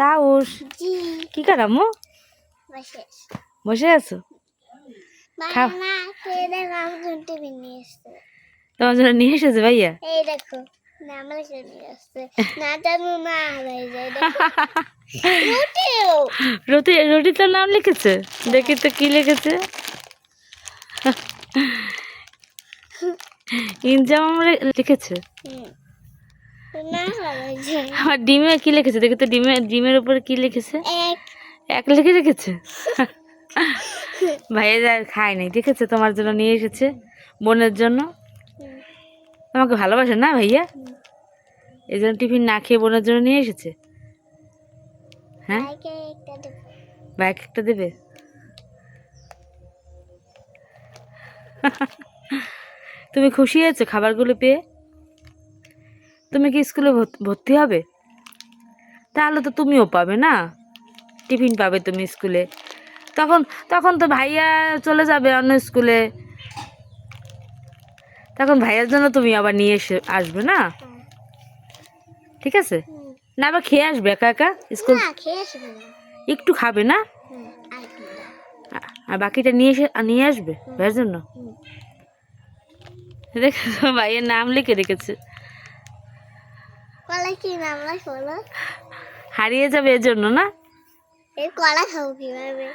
তাউস কি কর আম্মু বসে আছো। তোমার জন্য নিয়ে এসেছে ভাইয়া? এই দেখো হয়ে রুটি রুটি তোর নাম লিখেছে। দেখি তো কি লিখেছে। ইনজাম লিখেছে। হয়ে আমার ডিমে কি লিখেছে? দেখি তো ডিমে ডিমের উপরে কি লিখেছে? এক। লিখে রেখেছে? ভাইয়া যা খায় নাই ঠিক আছে তোমার জন্য নিয়ে এসেছে বোনের জন্য। তোমাকে ভালোবাসে না ভাইয়া? এই জন্য টিফিন না খেয়ে বোনের জন্য নিয়ে এসেছে? হ্যাঁ? বাইক একটা দেবে? তুমি খুশি হয়েছো খাবারগুলো পেয়ে? তুমি কি স্কুলে ভর্ত- হবে? তাহলে তো তুমিও পাবে না। টিফিন পাবে তুমি স্কুলে। তখন তখন তো ভাইয়া চলে যাবে অন্য স্কুলে। তখন ভাইয়ার জন্য তুমি আবার নিয়ে এসে আসবে না? ঠিক আছে? না আবার খেয়ে আসবে একা একা? স্কুল একটু খাবে না? আর বাকিটা নিয়ে এসে নিয়ে আসবে ভাইয়ের জন্য। দেখেছ ভাইয়ের নাম লিখে রেখেছে। কলা কি নাম রাখ হারিয়ে যাবে এর জন্য না? এই কলা খাব কীভাবে?